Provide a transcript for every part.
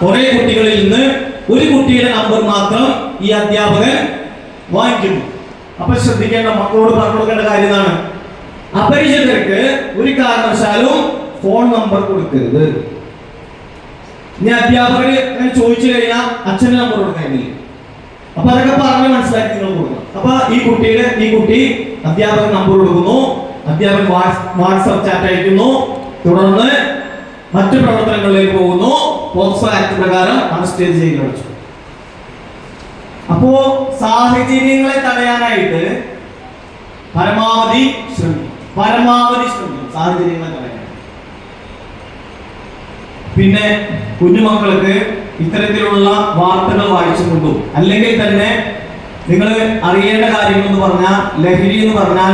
കുറെ കുട്ടികളിൽ നിന്ന് ഒരു കുട്ടിയുടെ നമ്പർ മാത്രം ഈ അധ്യാപകൻ വാങ്ങിക്കുന്നു. അപ്പൊ ശ്രദ്ധിക്കേണ്ട മക്കളോട് പറഞ്ഞു കൊടുക്കേണ്ട കാര്യമാണ് അപരിചിതർക്ക് ഒരു കാരണവശാലും ഫോൺ നമ്പർ കൊടുക്കരുത്. ഇനി അധ്യാപകര് അങ്ങനെ ചോദിച്ചു കഴിഞ്ഞാൽ അച്ഛന്റെ നമ്പർ കൊടുക്കാനില്ല? അപ്പൊ അതൊക്കെ പറഞ്ഞ് മനസ്സിലാക്കി നിങ്ങൾ കൊടുക്കണം. അപ്പൊ ഈ കുട്ടിയുടെ ഈ കുട്ടി അധ്യാപകൻ നമ്പർ കൊടുക്കുന്നു. അധ്യാപകൻ വാട്സ്ആപ്പ് ചാറ്റ് അയക്കുന്നു. തുടർന്ന് മറ്റു പ്രവർത്തനങ്ങളിലേക്ക് പോകുന്നു. പോക്സോ ആക്ട് പ്രകാരം ആണ് സ്റ്റേജ് അടച്ചു. അപ്പോ സാഹചര്യങ്ങളെ തടയാനായിട്ട് പരമാവധി ശ്രമിക്കും. പരമാവധി ശ്രമിക്കും സാഹചര്യങ്ങളെ തടയാൻ പിന്നെ കുഞ്ഞുമക്കൾക്ക് ഇത്തരത്തിലുള്ള വാർത്തകൾ വായിച്ചുകൊണ്ടും അല്ലെങ്കിൽ തന്നെ നിങ്ങൾ അറിയേണ്ട കാര്യങ്ങൾ എന്ന് പറഞ്ഞാൽ ലഹരി എന്ന് പറഞ്ഞാൽ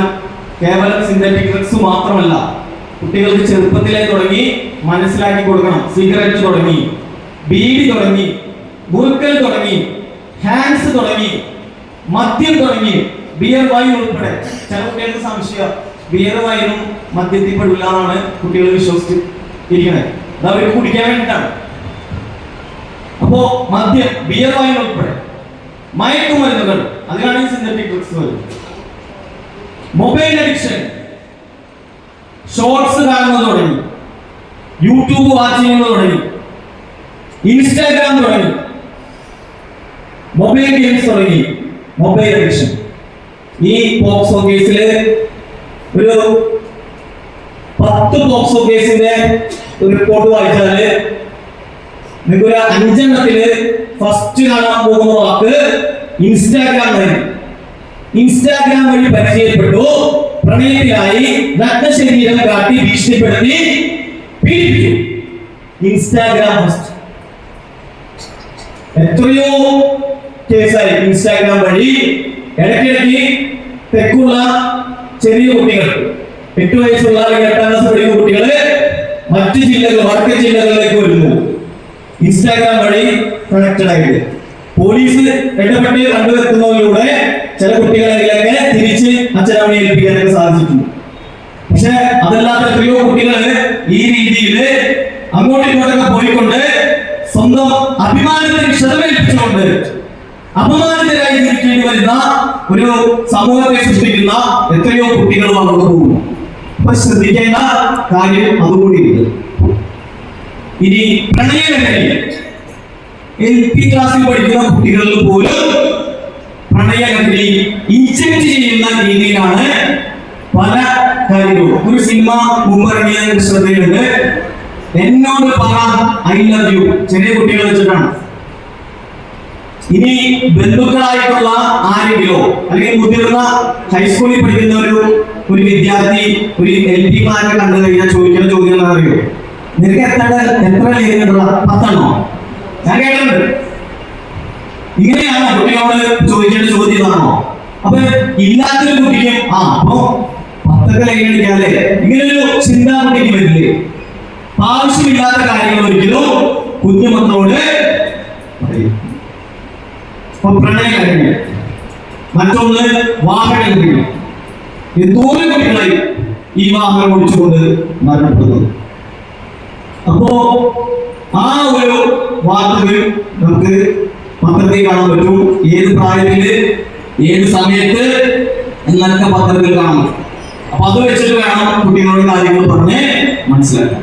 കേവലം സിന്തറ്റിക് ഡ്രഗ്സ് മാത്രമല്ല കുട്ടികൾക്ക് ചെറുപ്പത്തിലേ തുടങ്ങി മനസ്സിലാക്കി കൊടുക്കണം. സിഗരറ്റ് തുടങ്ങി ബീഡി തുടങ്ങി ഗുരുക്കൽ തുടങ്ങി ഹാൻഡ്സ് തുടങ്ങി മദ്യം തുടങ്ങി ബിയർ വൈൻ ഉൾപ്പെടെ. ചില കുട്ടികൾക്ക് സംശയം ബിയർ വൈനും മദ്യത്തിൽ പെടില്ല എന്നാണ് കുട്ടികൾ വിശ്വസിച്ച് ഇരിക്കുന്നത് അത് അവർ കുടിക്കാൻ വേണ്ടിയിട്ടാണ്. അപ്പോ മദ്യം ബിയർ വൈൻ ഉൾപ്പെടെ. മയക്കുമരുന്നുകൾ അതിനാണ് ഈ സിന്തറ്റിക് ഡ്രഗ്സ് വരുന്നത്. മൊബൈൽ അഡിക്ഷൻ ഷോർട്സ് കാണുന്നത് തുടങ്ങി. യൂട്യൂബ് വാച്ച് ചെയ്യുന്നത് തുടങ്ങി. ഇൻസ്റ്റാഗ്രാം തുടങ്ങി. മൊബൈൽ ഗെയിംസ് തുടങ്ങി. മൊബൈൽ അഡിക്ഷൻ ഈ പോക്സോ കേസിൽ ഒരു പത്ത് പോക്സോ കേസിന്റെ റിപ്പോർട്ട് വായിച്ചാൽ നിങ്ങൾക്ക് ഒരു അഞ്ചെണ്ണത്തിൽ ഫസ്റ്റ് കാണാൻ പോകുന്ന വാക്ക് ഇൻസ്റ്റാഗ്രാം വഴി ഇൻസ്റ്റാഗ്രാം വഴി പരിചയപ്പെട്ടു. പ്രണയത്തിലായി നഗ്ന ശരീരം കാട്ടി ഭീഷണിപ്പെടുത്തി പീഡിപ്പിച്ചു. ഇൻസ്റ്റാഗ്രാം എത്രയോ കേസായി ഇൻസ്റ്റാഗ്രാം വഴി. ഇടയ്ക്കിടയ്ക്ക് തെക്കുള്ള ചെറിയ കുട്ടികൾ എട്ട് വയസ്സുള്ള എട്ടാം ക്ലാസ് പഠിക്കുന്ന കുട്ടികൾ മറ്റ് ജില്ലകൾ വടക്കൻ ജില്ലകളിലേക്ക് വരുന്നു. ഇൻസ്റ്റാഗ്രാം വഴി കണക്റ്റഡ് ആയിട്ട്. പോലീസ് ഇടപെട്ട് കണ്ടുവെക്കുന്നതിലൂടെ ചില കുട്ടികളെങ്കിലൊക്കെ തിരിച്ച് അച്ഛനമ്മയെ ഏൽപ്പിക്കാനൊക്കെ സാധിച്ചിട്ടുണ്ട്. പക്ഷെ അതല്ലാത്ത എത്രയോ കുട്ടികൾ ഈ രീതിയിൽ അങ്ങോട്ടും ഇങ്ങോട്ടൊക്കെ പോയിക്കൊണ്ട് സ്വന്തം അഭിമാനത്തിന് ക്ഷതമേൽപ്പിച്ചുകൊണ്ട് അപമാനിതരായി ജീവിക്കേണ്ടി വരുന്ന ഒരു സമൂഹത്തെ സൃഷ്ടിക്കുന്ന എത്രയോ കുട്ടികൾ വളർന്നു പോകുന്നു. അപ്പൊ ശ്രദ്ധിക്കേണ്ട കാര്യം അതുകൂടിയുണ്ട് ഇനി പ്രണയലഹരി എൽ പി ക്ലാസ്സിൽ പഠിക്കുന്ന കുട്ടികളിൽ പോലും ഇൻജക്ട് ചെയ്യുന്ന രീതിയിലാണ് പല കാര്യങ്ങളും. ഒരു സിനിമ മുമ്പിറങ്ങിയ ശ്രദ്ധയിലുണ്ട് എന്നോട് പറ ഐ ലവ് യു ചെറിയ കുട്ടികൾ വെച്ചിട്ടാണ്. ഇനി ബന്ധുക്കളായിട്ടുള്ള ആരെങ്കിലോ അല്ലെങ്കിൽ മുതിർന്ന ഹൈസ്കൂളിൽ പഠിക്കുന്ന ഒരു ഒരു വിദ്യാർത്ഥി ഒരു എൽ പി മാരെ കണ്ടു കഴിഞ്ഞാൽ ചോദിക്കുന്ന ചോദ്യം എന്താ അറിയോ? നിനക്ക് എത്ര എത്ര ലേഖനമുള്ള പത്തെണ്ണോ ഞാൻ കേട്ടിട്ടുണ്ട്. ഇങ്ങനെയാണോ കുട്ടികളോട് ചോദിക്കേണ്ട ചോദ്യം ഇതാണോ അപ്പൊ ഇല്ലാത്തൊരു കുട്ടിക്ക് ആ അപ്പൊ പത്തൊക്കെ ലൈനടിക്കാല്ലേ ഇങ്ങനൊരു ചിന്താ കുട്ടിക്ക് വരില്ലേ? ആവശ്യമില്ലാത്ത കാര്യങ്ങൾ ഒരിക്കലും കുഞ്ഞുമക്കളോട് പ്രണയകാര്യങ്ങൾ മറ്റൊന്ന് വാഹനങ്ങൾ എന്തോരം കുട്ടികളായി ഈ വാഹനം ഓടിച്ചുകൊണ്ട് മരണപ്പെടുന്നത്? അപ്പോ ആ ഒരു വാർത്തകൾ നമുക്ക് പത്രത്തിൽ കാണാൻ പറ്റും. ഏത് പ്രായത്തിൽ ഏത് സമയത്ത് എന്നൊക്കെ പത്രത്തിൽ കാണാൻ പറ്റും. അപ്പൊ അത് വെച്ചിട്ട് വേണം കുട്ടികളോട് കാര്യങ്ങൾ പറഞ്ഞ് മനസ്സിലാക്കാൻ.